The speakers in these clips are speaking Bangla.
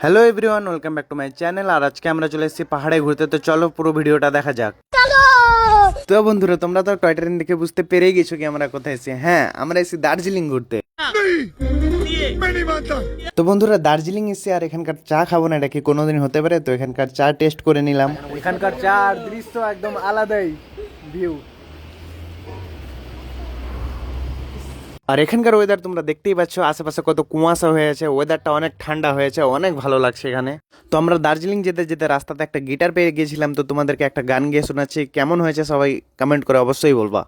Hello everyone welcome back to my channel আর আজকে আমরা চলে এসেছি পাহাড়ে ঘুরতে তো চলো পুরো ভিডিওটা দেখা যাক। তো বন্ধুরা তোমরা তো টয় ট্রেন দেখে বুঝতে পেরেই গেছো কি আমরা কোথায় এসেছি। হ্যাঁ আমরা এসেছি দার্জিলিং ঘুরতে। তো বন্ধুরা দার্জিলিং এসে আর এখানকার চা খাব না এটা কি কোনোদিন হতে পারে? তো এখানকার চা টেস্ট করে নিলাম। এখানকার চা আর দৃশ্য একদম আলাদাই। ভিউ আর এখানকার ওয়েদার তোমরা দেখতেই পাচ্ছ, আশেপাশে কত কুয়াশা হয়েছে ওয়েদারটা অনেক ঠান্ডা হয়েছে, অনেক ভালো লাগছে এখানে। তো আমরা দার্জিলিং যেতে যেতে রাস্তাতে একটা গিটার পেয়ে গিয়েছিলাম তো তোমাদেরকে একটা গান গিয়ে শোনাচ্ছি। কেমন হয়েছে সবাই কমেন্ট করে অবশ্যই বলবা।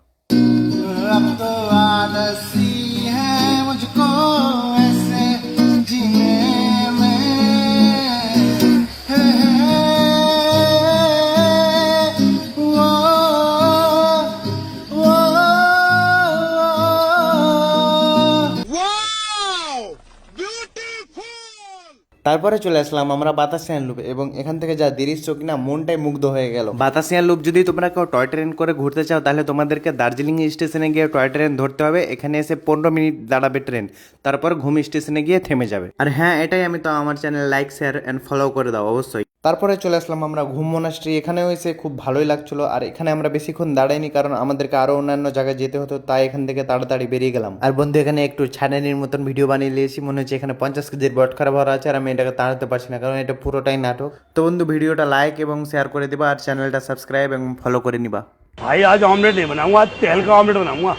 তারপরে চলে আসলাম আমরা বাতাসিয়ান লুপ এবং এখান থেকে যা দৃশ্য কিনা মনটাই মুগ্ধ হয়ে গেল। বাতাসিয়ান লুপ যদি তোমরা কেউ টয় ট্রেন করে ঘুরতে চাও তাহলে তোমাদেরকে দার্জিলিং স্টেশনে গিয়ে টয় ট্রেন ধরতে হবে। এখানে এসে পনেরো মিনিট দাঁড়াবে ট্রেন তারপর ঘুম স্টেশনে গিয়ে থেমে যাবে। আর হ্যাঁ এটাই আমি তো আমার channel like share and follow করে দাও অবশ্যই। তারপরে চলে আসলাম আমরা ঘুম মোনাস্ট্রি এখানেও এসে খুব ভালোই লাগছিল। আর এখানে আমরা বেশিক্ষণ দাঁড়াইনি কারণ আমাদেরকে আরও অন্যান্য জায়গায় যেতে হতো, তাই এখান থেকে তাড়াতাড়ি বেরিয়ে গেলাম। আর বন্ধু, এখানে একটু ছানানির মতন ভিডিও বানিয়ে নিয়েছি, মনে হচ্ছে এখানে পঞ্চাশ কেজির বট খারাপ ভরা আছে আর আমি এটাকে তাড়াতে পারছি না, কারণ এটা পুরোটাই নাটক। তো বন্ধু ভিডিওটা লাইক এবং শেয়ার করে দিবা আর চ্যানেলটা সাবস্ক্রাইব এবং ফলো করে নিবা। ভাই আজ অমলেট নেই বানাবো তেল কা অমলেট বানাবো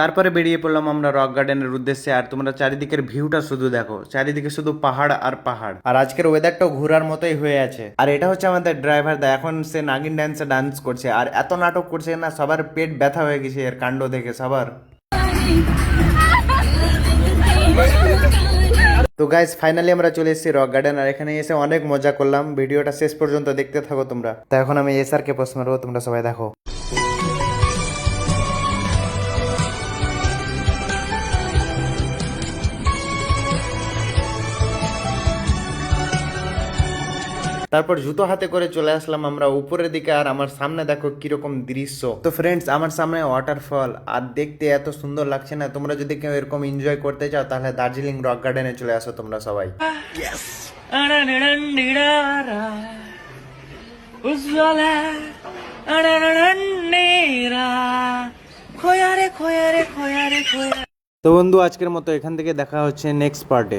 তারপরে বেরিয়ে পড়লাম আমরা রক গার্ডেনের উদ্দেশ্যে আর তোমরা চারিদিকের ভিউটা শুধু দেখো। চারিদিকে শুধু পাহাড় আর পাহাড়। আর আজকের ওয়েদারটাও ঘোরার মতোই হয়ে আছে। আর এটা হচ্ছে আমাদের ড্রাইভার দা এখন সে নাগিন ড্যান্সে ডান্স করছে। আর এত নাটক করছে না সবার পেট ব্যথা হয়ে গেছে এর কাণ্ড দেখে সবার। তো গাইজ ফাইনালি আমরা চলে এসেছি রক গার্ডেন আর এখানে এসে অনেক মজা করলাম। ভিডিওটা শেষ পর্যন্ত দেখতে থাকো তোমরা। তো এখন আমি এসআর কে প্রশ্ন তোমরা সবাই দেখো। তারপর জুতো হাতে করে চলে আসলাম আমরা উপরের দিকে আর আমার সামনে দেখো কীরকম দৃশ্য। তো ফ্রেন্ডস আমার সামনে ওয়াটারফল আর দেখতে এত সুন্দর লাগছে না তোমরা যদি কেউ এরকম এনজয় করতে চাও তাহলে দার্জিলিং রক গার্ডেনে চলে আসো তোমরা সবাই। তো বন্ধু আজকের মতো এখান থেকে দেখা হচ্ছে নেক্সট পার্টে